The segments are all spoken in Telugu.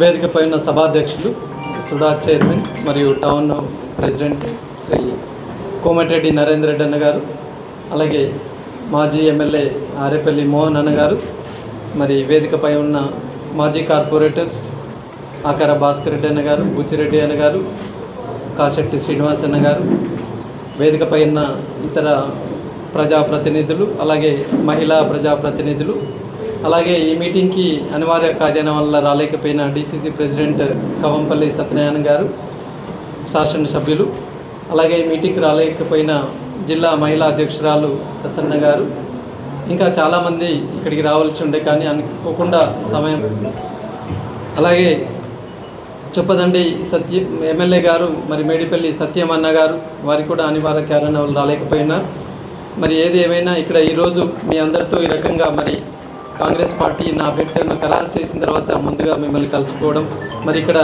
వేదికపై ఉన్న సభాధ్యక్షులు సుడా చైర్మన్ మరియు టౌన్ ప్రెసిడెంట్ శ్రీ కోమటిరెడ్డి నరేంద్ర రెడ్డి అన్న గారు అలాగే మాజీ ఎమ్మెల్యే ఆరేపల్లి మోహన్ అన్న గారు మరి వేదికపై ఉన్న మాజీ కార్పొరేటర్స్ ఆకార భాస్కర్ రెడ్డి అన్న గారు బుచ్చిరెడ్డి అన్న గారు కాశెట్టి శ్రీనివాస్ అన్న గారు వేదికపై ఉన్న ఇతర ప్రజాప్రతినిధులు అలాగే మహిళా ప్రజాప్రతినిధులు అలాగే ఈ మీటింగ్కి అనివార్య కార్యాలయం వల్ల రాలేకపోయిన డీసీసీ ప్రెసిడెంట్ కవంపల్లి సత్యనారాయణ గారు శాసనసభ్యులు అలాగే ఈ మీటింగ్కి రాలేకపోయిన జిల్లా మహిళా అధ్యక్షురాలు ప్రసన్న గారు ఇంకా చాలామంది ఇక్కడికి రావాల్సి ఉండే కానీ అనుకోకుండా సమయం. అలాగే చొప్పదండి సత్య ఎమ్మెల్యే గారు మరి మేడిపల్లి సత్యం అన్న గారు వారికి కూడా అనివార్య కారణాలు రాలేకపోయినా. మరి ఏది ఏమైనా ఇక్కడ ఈరోజు మీ అందరితో ఈ రకంగా మరి కాంగ్రెస్ పార్టీ నా అభ్యర్థులను ఖరారు చేసిన తర్వాత ముందుగా మిమ్మల్ని కలుసుకోవడం. మరి ఇక్కడ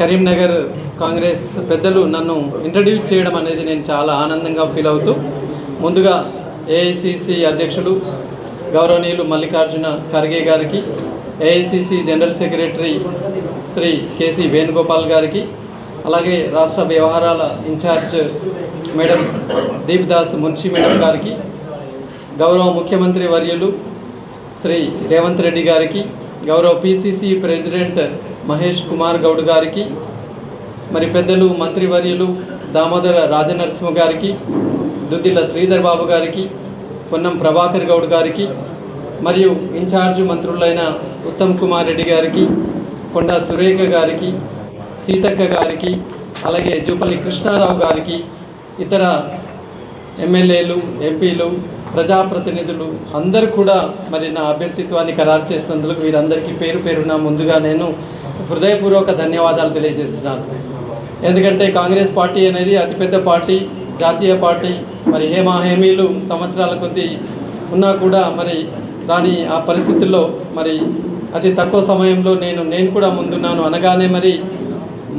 కరీంనగర్ కాంగ్రెస్ పెద్దలు నన్ను ఇంట్రడ్యూస్ చేయడం అనేది నేను చాలా ఆనందంగా ఫీల్ అవుతూ ముందుగా ఏఐసిసి అధ్యక్షులు గౌరవనీయులు మల్లికార్జున ఖర్గే గారికి ఏఐసిసి జనరల్ సెక్రటరీ శ్రీ కేసి వేణుగోపాల్ గారికి అలాగే రాష్ట్ర వ్యవహారాల incharge madam Deepdas Munshi madam garu గౌరవ ముఖ్యమంత్రి వర్యులు శ్రీ రేవంత్ రెడ్డి గారికి గౌరవ పిసిసి ప్రెసిడెంట్ మహేష్ కుమార్ గౌడ్ గారికి మరి పెద్దలు మంత్రివర్యులు దామోదర రాజనరసింహ గారికి దుద్దిల శ్రీధర్ బాబు గారికి పొన్నం ప్రభాకర్ గౌడ్ గారికి మరియు ఇన్ఛార్జ్ మంత్రులైన ఉత్తమ్ కుమార్ రెడ్డి గారికి కొండా సురేఖ గారికి సీతక్క గారికి అలాగే జూపల్లి కృష్ణారావు గారికి ఇతర ఎమ్మెల్యేలు ఎంపీలు ప్రజాప్రతినిధులు అందరూ కూడా మరి నా అభ్యర్థిత్వాన్ని ఖరారు చేసినందుకు వీరందరికీ పేరు పేరున ముందుగా నేను హృదయపూర్వక ధన్యవాదాలు తెలియజేస్తున్నాను. ఎందుకంటే కాంగ్రెస్ పార్టీ అనేది అతిపెద్ద పార్టీ జాతీయ పార్టీ మరి హేమా హేమీలు సంవత్సరాల కొద్దీ ఉన్నా కూడా మరి రాని ఆ పరిస్థితుల్లో మరి అతి తక్కువ సమయంలో నేను నేను కూడా ముందున్నాను అనగానే మరి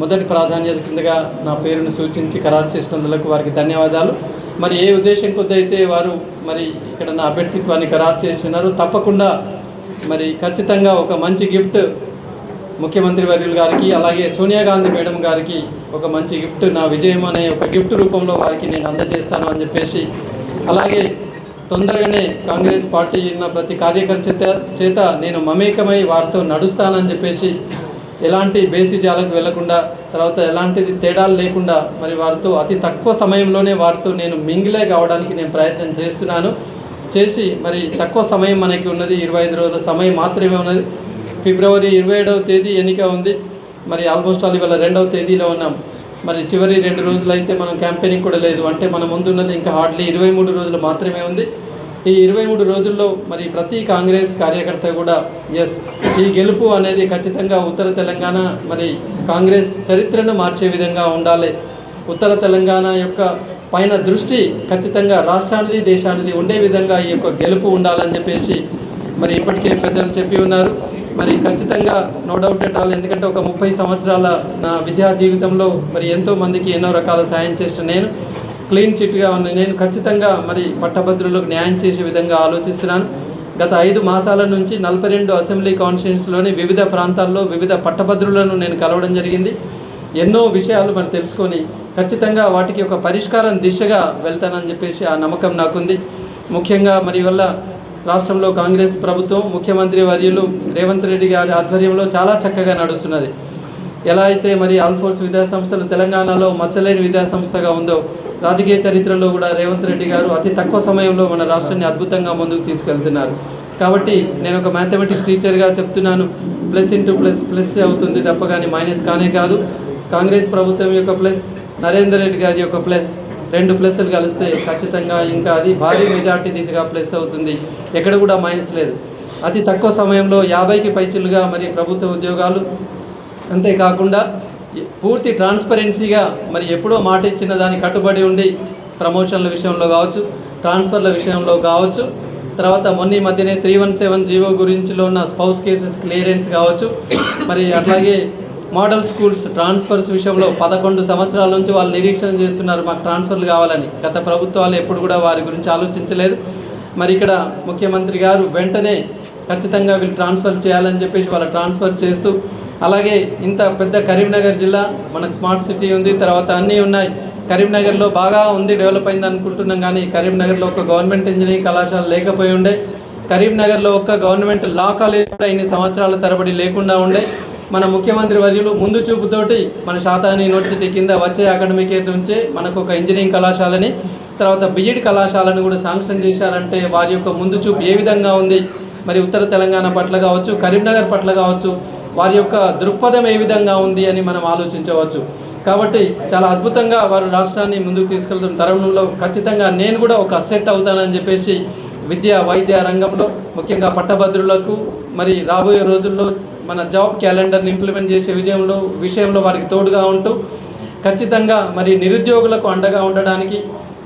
మొదటి ప్రాధాన్యత కిందగా నా పేరును సూచించి ఖరారు చేసినందుకు వారికి ధన్యవాదాలు. మరి ఏ ఉద్దేశం కొద్ది అయితే వారు మరి ఇక్కడ నా అభ్యర్థిత్వాన్ని ఖరారు చేస్తున్నారు తప్పకుండా మరి ఖచ్చితంగా ఒక మంచి గిఫ్ట్ ముఖ్యమంత్రి వర్యులు గారికి అలాగే సోనియా గాంధీ మేడం గారికి ఒక మంచి గిఫ్ట్ నా విజయం అనే ఒక గిఫ్ట్ రూపంలో వారికి నేను అందజేస్తాను అని చెప్పేసి అలాగే తొందరగానే కాంగ్రెస్ పార్టీ ఉన్న ప్రతి కార్యకర్త చేత చేత నేను మమేకమై వారితో నడుస్తానని చెప్పేసి ఎలాంటి బేసిజాలకు వెళ్ళకుండా తర్వాత ఎలాంటిది తేడాలు లేకుండా మరి వారితో అతి తక్కువ సమయంలోనే వారితో నేను మింగిలే కావడానికి నేను ప్రయత్నం చేస్తున్నాను. చేసి మరి తక్కువ సమయం మనకి ఉన్నది ఇరవై ఐదు రోజుల సమయం మాత్రమే ఉన్నది. ఫిబ్రవరి ఇరవై ఏడవ తేదీ ఎన్నిక ఉంది. మరి ఆల్మోస్ట్ ఆల్ ఇవాళ రెండవ తేదీలో ఉన్నాం. మరి చివరి రెండు రోజులు అయితే మనం క్యాంపెయినింగ్ కూడా లేదు. అంటే మన ముందున్నది ఇంకా హార్డ్లీ ఇరవై మూడు రోజులు మాత్రమే ఉంది. ఈ ఇరవై మూడు రోజుల్లో మరి ప్రతి కాంగ్రెస్ కార్యకర్త కూడా ఎస్ ఈ గెలుపు అనేది ఖచ్చితంగా ఉత్తర తెలంగాణ మరి కాంగ్రెస్ చరిత్రను మార్చే విధంగా ఉండాలి. ఉత్తర తెలంగాణ యొక్క పైన దృష్టి ఖచ్చితంగా రాష్ట్రానిది దేశానిది ఉండే విధంగా ఈ యొక్క గెలుపు ఉండాలని చెప్పేసి మరి ఇప్పటికే పెద్దలు చెప్పి ఉన్నారు. మరి ఖచ్చితంగా నో డౌట్ ఎట్ ఆల్ ఎందుకంటే ఒక ముప్పై సంవత్సరాల నా విద్యా జీవితంలో మరి ఎంతో మందికి ఎన్నో రకాల సాయం చేసిన నేను. క్లీన్ చిట్గా ఉన్న నేను ఖచ్చితంగా మరి పట్టభద్రులకు న్యాయం చేసే విధంగా ఆలోచిస్తున్నాను. గత ఐదు మాసాల నుంచి నలభై రెండు అసెంబ్లీ కాన్స్టిట్యూన్స్లోని వివిధ ప్రాంతాల్లో వివిధ పట్టభద్రులను నేను కలవడం జరిగింది. ఎన్నో విషయాలు మరి తెలుసుకొని ఖచ్చితంగా వాటికి ఒక పరిష్కారం దిశగా వెళ్తానని చెప్పేసి ఆ నమ్మకం నాకుంది. ముఖ్యంగా మరి వల్ల రాష్ట్రంలో కాంగ్రెస్ ప్రభుత్వం ముఖ్యమంత్రి వర్యులు రేవంత్ రెడ్డి గారి ఆధ్వర్యంలో చాలా చక్కగా నడుస్తున్నది. ఎలా అయితే మరి ఆల్ఫోర్స్ విద్యాసంస్థలు తెలంగాణలో మచ్చలేని విద్యాసంస్థగా ఉందో రాజకీయ చరిత్రలో కూడా రేవంత్ రెడ్డి గారు అతి తక్కువ సమయంలో మన రాష్ట్రాన్ని అద్భుతంగా ముందుకు తీసుకెళ్తున్నారు. కాబట్టి నేను ఒక మ్యాథమెటిక్స్ టీచర్గా చెప్తున్నాను. ప్లస్ ఇంటూ ప్లస్ ప్లస్ అవుతుంది తప్ప కానీ మైనస్ కానే కాదు. కాంగ్రెస్ ప్రభుత్వం యొక్క ప్లస్ నరేందర్ రెడ్డి గారి యొక్క ప్లస్ రెండు ప్లస్లు కలిస్తే ఖచ్చితంగా ఇంకా అది భారీ మెజార్టీ దిశగా ప్లస్ అవుతుంది. ఎక్కడ కూడా మైనస్ లేదు. అతి తక్కువ సమయంలో యాభైకి పైచిలుగా మరి ప్రభుత్వ ఉద్యోగాలు. అంతేకాకుండా పూర్తి ట్రాన్స్పరెన్సీగా మరి ఎప్పుడో మాట ఇచ్చిన దానికి కట్టుబడి ఉండి ప్రమోషన్ల విషయంలో కావచ్చు ట్రాన్స్ఫర్ల విషయంలో కావచ్చు తర్వాత మొన్న మధ్యనే త్రీ వన్ సెవెన్ జీవో గురించిలో ఉన్న స్పౌస్ కేసెస్ క్లియరెన్స్ కావచ్చు మరి అట్లాగే మోడల్ స్కూల్స్ ట్రాన్స్ఫర్స్ విషయంలో పదకొండు సంవత్సరాల నుంచి వాళ్ళు నిరీక్షణ చేస్తున్నారు మాకు ట్రాన్స్ఫర్లు కావాలని. గత ప్రభుత్వాలు ఎప్పుడు కూడా వారి గురించి ఆలోచించలేదు. మరి ఇక్కడ ముఖ్యమంత్రి గారు వెంటనే ఖచ్చితంగా వీళ్ళు ట్రాన్స్ఫర్ చేయాలని చెప్పేసి వాళ్ళు ట్రాన్స్ఫర్ చేస్తూ అలాగే ఇంత పెద్ద కరీంనగర్ జిల్లా మనకు స్మార్ట్ సిటీ ఉంది తర్వాత అన్నీ ఉన్నాయి. కరీంనగర్లో బాగా ఉంది డెవలప్ అయింది అనుకుంటున్నాం కానీ కరీంనగర్లో ఒక గవర్నమెంట్ ఇంజనీరింగ్ కళాశాల లేకపోయి ఉండే కరీంనగర్లో ఒక్క గవర్నమెంట్ లా కాలేజ్ కూడా ఇన్ని సంవత్సరాల తరబడి లేకుండా ఉండే మన ముఖ్యమంత్రి వర్యులు ముందు చూపుతోటి మన శాతాని యూనివర్సిటీ కింద వచ్చే అకాడమిక్ ఇయర్ నుంచే మనకు ఒక ఇంజనీరింగ్ కళాశాలని తర్వాత బిఎడ్ కళాశాలను కూడా శాంక్షన్ చేశారంటే వారి యొక్క ముందు చూపు ఏ విధంగా ఉంది? మరి ఉత్తర తెలంగాణ పట్ల కావచ్చు కరీంనగర్ పట్ల కావచ్చు వారి యొక్క దృక్పథం ఏ విధంగా ఉంది అని మనం ఆలోచించవచ్చు. కాబట్టి చాలా అద్భుతంగా వారు రాష్ట్రాన్ని ముందుకు తీసుకెళ్తున్న తరుణంలో ఖచ్చితంగా నేను కూడా ఒక అసెట్ అవుతానని చెప్పేసి విద్య వైద్య రంగంలో ముఖ్యంగా పట్టభద్రులకు మరి రాబోయే రోజుల్లో మన జాబ్ క్యాలెండర్ని ఇంప్లిమెంట్ చేసే విజయంలో విషయంలో వారికి తోడుగా ఉంటూ ఖచ్చితంగా మరి నిరుద్యోగులకు అండగా ఉండడానికి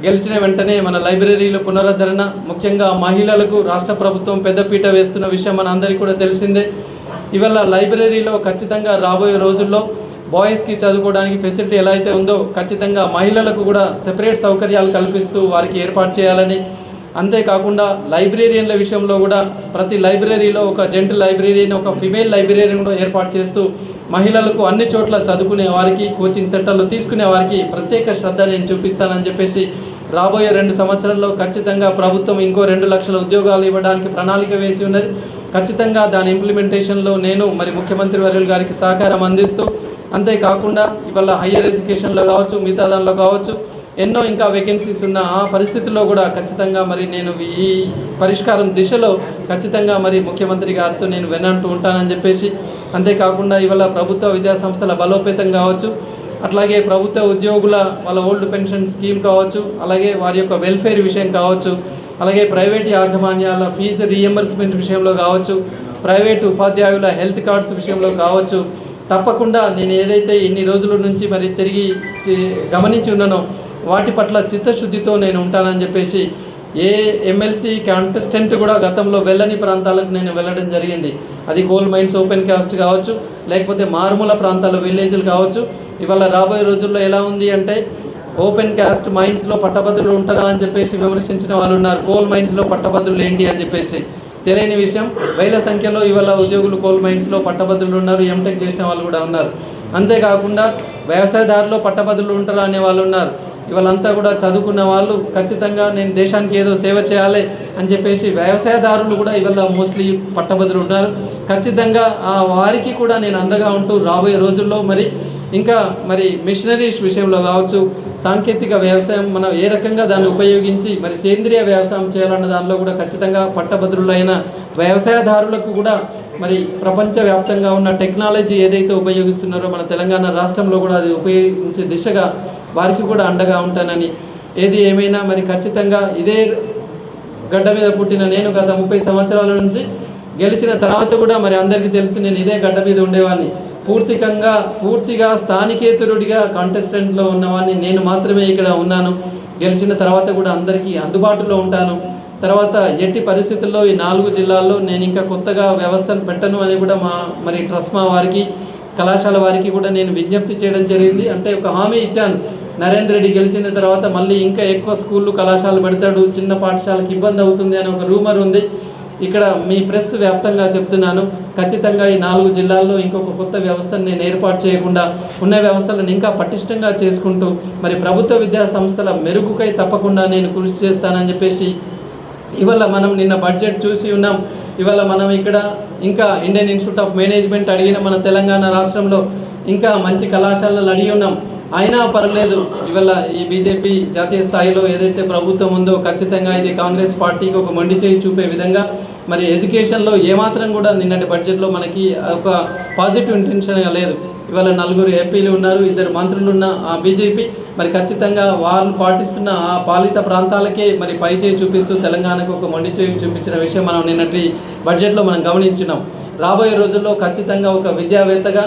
గెలిచిన వెంటనే మన లైబ్రరీలు పునరుద్ధరణ ముఖ్యంగా మహిళలకు రాష్ట్ర ప్రభుత్వం పెద్దపీట వేస్తున్న విషయం మన అందరికీ కూడా తెలిసిందే. ఇవాళ లైబ్రరీలో ఖచ్చితంగా రాబోయే రోజుల్లో బాయ్స్కి చదువుకోవడానికి ఫెసిలిటీ ఎలా అయితే ఉందో ఖచ్చితంగా మహిళలకు కూడా సెపరేట్ సౌకర్యాలు కల్పిస్తూ వారికి ఏర్పాటు చేయాలని. అంతేకాకుండా లైబ్రేరియన్ల విషయంలో కూడా ప్రతి లైబ్రరీలో ఒక జెంట్ లైబ్రరీని ఒక ఫిమేల్ లైబ్రరీని కూడా ఏర్పాటు చేస్తూ మహిళలకు అన్ని చోట్ల చదువుకునే వారికి కోచింగ్ సెంటర్లు తీసుకునే వారికి ప్రత్యేక శ్రద్ధ నేను చూపిస్తానని చెప్పేసి రాబోయే రెండు సంవత్సరాల్లో ఖచ్చితంగా ప్రభుత్వం ఇంకో రెండు లక్షల ఉద్యోగాలు ఇవ్వడానికి ప్రణాళిక వేసి ఉన్నది. ఖచ్చితంగా దాని ఇంప్లిమెంటేషన్లో నేను మరి ముఖ్యమంత్రి వర్యులు గారికి సహకారం అందిస్తూ అంతేకాకుండా ఇవాళ హయ్యర్ ఎడ్యుకేషన్లో కావచ్చు మిగతా దానిలో కావచ్చు ఎన్నో ఇంకా వేకెన్సీస్ ఉన్న ఆ పరిస్థితుల్లో కూడా ఖచ్చితంగా మరి నేను ఈ పరిష్కారం దిశలో ఖచ్చితంగా మరి ముఖ్యమంత్రి గారితో నేను వినంటూ ఉంటానని చెప్పేసి అంతేకాకుండా ఇవాళ ప్రభుత్వ విద్యా సంస్థల బలోపేతం కావచ్చు అట్లాగే ప్రభుత్వ ఉద్యోగుల వాళ్ళ ఓల్డ్ పెన్షన్ స్కీమ్ కావచ్చు అలాగే వారి యొక్క వెల్ఫేర్ విషయం కావచ్చు అలాగే ప్రైవేట్ యాజమాన్యాల ఫీజు రీఎంబర్స్మెంట్ విషయంలో కావచ్చు ప్రైవేట్ ఉపాధ్యాయుల హెల్త్ కార్డ్స్ విషయంలో కావచ్చు. తప్పకుండా నేను ఏదైతే ఇన్ని రోజుల నుంచి మరి తిరిగి గమనించి ఉన్నానో వాటి పట్ల చిత్తశుద్ధితో నేను ఉంటానని చెప్పేసి ఏ ఎమ్మెల్సీ కాంటెస్టెంట్ కూడా గతంలో వెళ్ళని ప్రాంతాలకు నేను వెళ్ళడం జరిగింది. అది గోల్డ్ మైన్స్ ఓపెన్ కాస్ట్ కావచ్చు లేకపోతే మారుమూల ప్రాంతాలు విలేజ్లు కావచ్చు ఇవాళ రాబోయే రోజుల్లో ఎలా ఉంది అంటే ఓపెన్ కాస్ట్ మైన్స్లో పట్టభద్రులు ఉంటారా అని చెప్పేసి విమర్శించిన వాళ్ళు ఉన్నారు. కోల్ మైన్స్లో పట్టభద్రులు ఏంటి అని చెప్పేసి. తెలియని విషయం వేల సంఖ్యలో ఇవాళ ఉద్యోగులు కోల్ మైన్స్లో పట్టభద్రులు ఉన్నారు. ఎంటెక్ చేసిన వాళ్ళు కూడా ఉన్నారు. అంతేకాకుండా వ్యవసాయదారులో పట్టభద్రులు ఉంటారా అనే వాళ్ళు ఉన్నారు. ఇవాళంతా కూడా చదువుకున్న వాళ్ళు ఖచ్చితంగా నేను దేశానికి ఏదో సేవ చేయాలి అని చెప్పేసి వ్యవసాయదారులు కూడా ఇవాళ మోస్ట్లీ పట్టభద్రులు ఉన్నారు. ఖచ్చితంగా ఆ వారికి కూడా నేను అండగా ఉంటూ రాబోయే రోజుల్లో మరి ఇంకా మరి మిషనరీస్ విషయంలో కావచ్చు సాంకేతిక వ్యవసాయం మనం ఏ రకంగా దాన్ని ఉపయోగించి మరి సేంద్రియ వ్యవసాయం చేయాలన్న దానిలో కూడా ఖచ్చితంగా పట్టభద్రులైన వ్యవసాయదారులకు కూడా మరి ప్రపంచవ్యాప్తంగా ఉన్న టెక్నాలజీ ఏదైతే ఉపయోగిస్తున్నారో మన తెలంగాణ రాష్ట్రంలో కూడా అది ఉపయోగించే దిశగా వారికి కూడా అండగా ఉంటానని. ఏది ఏమైనా మరి ఖచ్చితంగా ఇదే గడ్డ మీద పుట్టిన నేను గత ముప్పై సంవత్సరాల నుంచి గెలిచిన తర్వాత కూడా మరి అందరికీ తెలుసు నేను ఇదే గడ్డ మీద ఉండేవాడిని పూర్తికంగా పూర్తిగా స్థానికేతరుడిగా కాంటెస్టెంట్లో ఉన్నవాడిని నేను మాత్రమే ఇక్కడ ఉన్నాను. గెలిచిన తర్వాత కూడా అందరికీ అందుబాటులో ఉంటాను. తర్వాత ఎట్టి పరిస్థితుల్లో ఈ నాలుగు జిల్లాల్లో నేను ఇంకా కొత్తగా వ్యవస్థను పెట్టను అని కూడా మా మరి ట్రస్మా వారికి కళాశాల వారికి కూడా నేను విజ్ఞప్తి చేయడం జరిగింది. అంటే ఒక హామీ ఇచ్చాను. నరేంద్ర రెడ్డి గెలిచిన తర్వాత మళ్ళీ ఇంకా ఎక్కువ స్కూళ్ళు కళాశాలలు పెడతాడు. చిన్న పాఠశాలకు ఇబ్బంది అవుతుంది అని ఒక రూమర్ ఉంది. ఇక్కడ మీ ప్రెస్ వ్యాప్తంగా చెప్తున్నాను. ఖచ్చితంగా ఈ నాలుగు జిల్లాల్లో ఇంకొక కొత్త వ్యవస్థను నేను ఏర్పాటు చేయకుండా ఉన్న వ్యవస్థలను ఇంకా పటిష్టంగా చేసుకుంటూ మరి ప్రభుత్వ విద్యా సంస్థల మెరుగుకై తప్పకుండా నేను కృషి చేస్తానని చెప్పేసి ఇవాళ మనం నిన్న బడ్జెట్ చూసి ఉన్నాం. ఇవాళ మనం ఇక్కడ ఇంకా ఇండియన్ ఇన్స్టిట్యూట్ ఆఫ్ మేనేజ్మెంట్ అడిగిన మన తెలంగాణ రాష్ట్రంలో ఇంకా మంచి కళాశాలలు అడిగి ఉన్నాం. అయినా పర్లేదు ఇవాళ ఈ బీజేపీ జాతీయ స్థాయిలో ఏదైతే ప్రభుత్వం ఉందో ఖచ్చితంగా ఇది కాంగ్రెస్ పార్టీకి ఒక మొండి చేయి చూపే విధంగా మరి ఎడ్యుకేషన్లో ఏమాత్రం కూడా నిన్నటి బడ్జెట్లో మనకి ఒక పాజిటివ్ ఇంటెన్షన్గా లేదు. ఇవాళ నలుగురు ఎంపీలు ఉన్నారు ఇద్దరు మంత్రులు ఉన్న ఆ బీజేపీ. మరి ఖచ్చితంగా వాళ్ళు పాటిస్తున్న ఆ పాలిత ప్రాంతాలకే మరి పై చేయి చూపిస్తూ తెలంగాణకు ఒక మొండి చేయి చూపించిన విషయం మనం నిన్నటి బడ్జెట్లో మనం గమనించున్నాం రాబోయే రోజుల్లో ఖచ్చితంగా ఒక విద్యావేత్తగా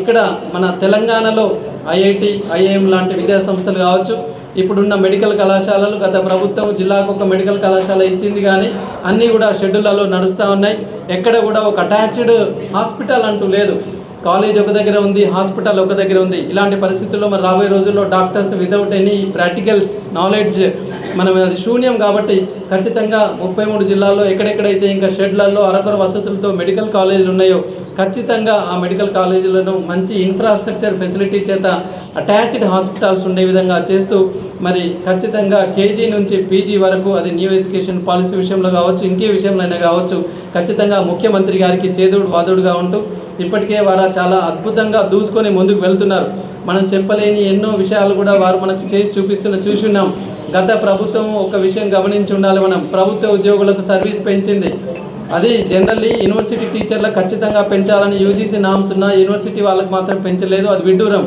ఇక్కడ మన తెలంగాణలో ఐఐటి ఐఐఎం లాంటి విద్యా సంస్థలు కావచ్చు ఇప్పుడున్న మెడికల్ కళాశాలలు గత ప్రభుత్వం జిల్లాకు ఒక మెడికల్ కళాశాల ఇచ్చింది కానీ అన్నీ కూడా షెడ్యూళ్ళలో నడుస్తూ ఉన్నాయి. ఎక్కడ కూడా ఒక అటాచ్డ్ హాస్పిటల్ అంటూ లేదు. కాలేజ్ ఒక దగ్గర ఉంది హాస్పిటల్ ఒక దగ్గర ఉంది. ఇలాంటి పరిస్థితుల్లో మరి రాబోయే రోజుల్లో doctors without any practicals knowledge మనం అది శూన్యం కాబట్టి ఖచ్చితంగా ముప్పై మూడు జిల్లాల్లో ఎక్కడెక్కడైతే ఇంకా షెడ్లలో అరకొర వసతులతో మెడికల్ కాలేజీలు ఉన్నాయో ఖచ్చితంగా ఆ మెడికల్ కాలేజీలను మంచి ఇన్ఫ్రాస్ట్రక్చర్ ఫెసిలిటీ చేత అటాచ్డ్ హాస్పిటల్స్ ఉండే విధంగా చేస్తూ మరి ఖచ్చితంగా కేజీ నుంచి పీజీ వరకు అది న్యూ ఎడ్యుకేషన్ పాలసీ విషయంలో కావచ్చు ఇంకే విషయంలో అయినా కావచ్చు ఖచ్చితంగా ముఖ్యమంత్రి గారికి చేదోడు వాదోడుగా ఉంటూ ఇప్పటికే వారు చాలా అద్భుతంగా దూసుకొని ముందుకు వెళ్తున్నారు. మనం చెప్పలేని ఎన్నో విషయాలు కూడా వారు మనకు చేసి చూపిస్తున్న చూసున్నాం గత ప్రభుత్వం ఒక విషయం గమనించి ఉండాలి మనం. ప్రభుత్వ ఉద్యోగులకు సర్వీస్ పెంచింది. అది జనరల్లీ యూనివర్సిటీ టీచర్లకు ఖచ్చితంగా పెంచాలని యూజీసీ నామ్స్ ఉన్న యూనివర్సిటీ వాళ్ళకి మాత్రం పెంచలేదు. అది విడ్డూరం.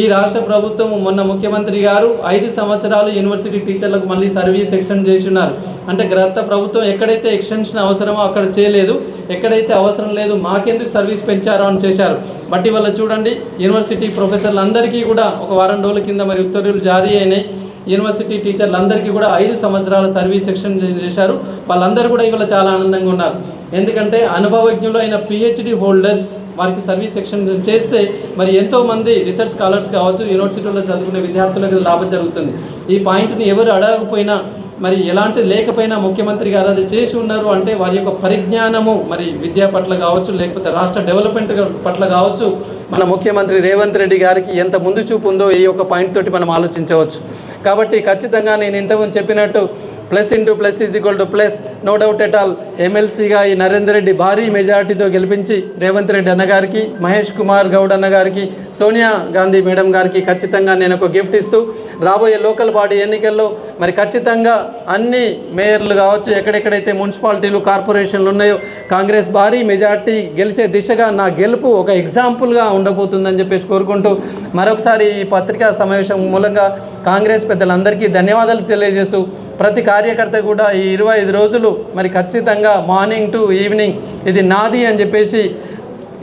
ఈ రాష్ట్ర ప్రభుత్వం మొన్న ముఖ్యమంత్రి గారు ఐదు సంవత్సరాలు యూనివర్సిటీ టీచర్లకు మళ్ళీ సర్వీస్ ఎక్స్టెండ్ చేసి ఉన్నారు అంటే గత ప్రభుత్వం ఎక్కడైతే ఎక్స్టెన్షన్ అవసరమో అక్కడ చేయలేదు. ఎక్కడైతే అవసరం లేదు మాకెందుకు సర్వీస్ పెంచారో అని చేశారు. బట్టి వల్ల చూడండి యూనివర్సిటీ ప్రొఫెసర్లు అందరికీ కూడా ఒక వారం రోజుల కింద మరి ఉత్తర్వులు జారీ అయినాయి. యూనివర్సిటీ టీచర్లందరికీ కూడా ఐదు సంవత్సరాల సర్వీస్ సెక్షన్ చేశారు. వాళ్ళందరూ కూడా ఇవాళ చాలా ఆనందంగా ఉన్నారు. ఎందుకంటే అనుభవజ్ఞులు అయిన పిహెచ్డి హోల్డర్స్ వారికి సర్వీస్ సెక్షన్ చేస్తే మరి ఎంతోమంది రీసెర్చ్ స్కాలర్స్ కావచ్చు యూనివర్సిటీలో చదువుకునే విద్యార్థులకు లాభం జరుగుతుంది. ఈ పాయింట్ని ఎవరు అడగకపోయినా మరి ఎలాంటి లేకపోయినా ముఖ్యమంత్రి గారు అది చేసి ఉన్నారు అంటే వారి యొక్క పరిజ్ఞానము మరి విద్యా పట్ల కావచ్చు లేకపోతే రాష్ట్ర డెవలప్మెంట్ పట్ల కావచ్చు. మన ముఖ్యమంత్రి రేవంత్ రెడ్డి గారికి ఎంత ముందు చూపు ఉందో ఈ యొక్క పాయింట్ తోటి మనం ఆలోచించవచ్చు. కాబట్టి ఖచ్చితంగా నేను ఇంతకుముందు చెప్పినట్టు plus into plus is equal to plus no doubt at all. ఎమ్మెల్సీగా ఈ నరేందర్ రెడ్డి భారీ మెజారిటీతో గెలిపించి రేవంత్ రెడ్డి అన్నగారికి మహేష్ కుమార్ గౌడ్ అన్నగారికి సోనియా గాంధీ మేడం గారికి ఖచ్చితంగా నేను ఒక గిఫ్ట్ ఇస్తూ రాబోయే లోకల్ బాడీ ఎన్నికల్లో మరి ఖచ్చితంగా అన్ని మేయర్లు కావచ్చు ఎక్కడెక్కడైతే మున్సిపాలిటీలు కార్పొరేషన్లు ఉన్నాయో కాంగ్రెస్ భారీ మెజార్టీ గెలిచే దిశగా నా గెలుపు ఒక ఎగ్జాంపుల్గా ఉండబోతుందని చెప్పేసి కోరుకుంటూ మరొకసారి ఈ పత్రికా సమావేశం మూలంగా కాంగ్రెస్ పెద్దలందరికీ ధన్యవాదాలు తెలియజేస్తూ ప్రతి కార్యకర్త కూడా ఈ ఇరవై ఐదు రోజులు మరి ఖచ్చితంగా మార్నింగ్ టు ఈవినింగ్ ఇది నాది అని చెప్పేసి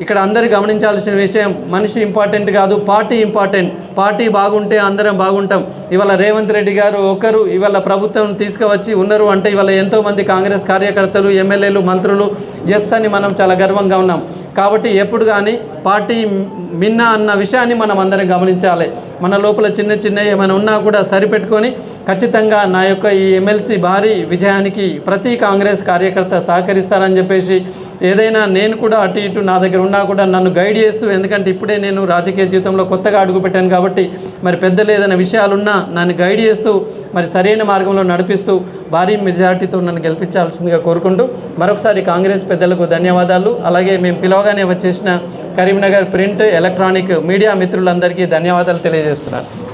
ఇక్కడ అందరు గమనించాల్సిన విషయం మనిషి ఇంపార్టెంట్ కాదు పార్టీ ఇంపార్టెంట్. పార్టీ బాగుంటే అందరం బాగుంటాం. ఇవాళ రేవంత్ రెడ్డి గారు ఒకరు ఇవాళ ప్రభుత్వం తీసుకువచ్చి ఉన్నారు అంటే ఇవాళ ఎంతోమంది కాంగ్రెస్ కార్యకర్తలు ఎమ్మెల్యేలు మంత్రులు ఎస్ అని మనం చాలా గర్వంగా ఉన్నాం. కాబట్టి ఎప్పుడు కానీ పార్టీ మిన్న అన్న విషయాన్ని మనం అందరం గమనించాలి. మన లోపల చిన్న చిన్న ఏమైనా ఉన్నా కూడా సరిపెట్టుకొని ఖచ్చితంగా నా యొక్క ఈ ఎమ్మెల్సీ భారీ విజయానికి ప్రతి కాంగ్రెస్ కార్యకర్త సహకరిస్తారని చెప్పేసి ఏదైనా నేను కూడా అటు ఇటు నా దగ్గర ఉన్నా కూడా నన్ను గైడ్ చేస్తూ ఎందుకంటే ఇప్పుడే నేను రాజకీయ జీవితంలో కొత్తగా అడుగుపెట్టాను కాబట్టి మరి పెద్దలు ఏదైనా విషయాలున్నా నన్ను గైడ్ చేస్తూ మరి సరైన మార్గంలో నడిపిస్తూ భారీ మెజార్టీతో నన్ను గెలిపించాల్సిందిగా కోరుకుంటూ మరొకసారి కాంగ్రెస్ పెద్దలకు ధన్యవాదాలు. అలాగే మేము పిలవగానే వచ్చేసిన కరీంనగర్ ప్రింట్ ఎలక్ట్రానిక్ మీడియా మిత్రులందరికీ ధన్యవాదాలు తెలియజేస్తున్నాను.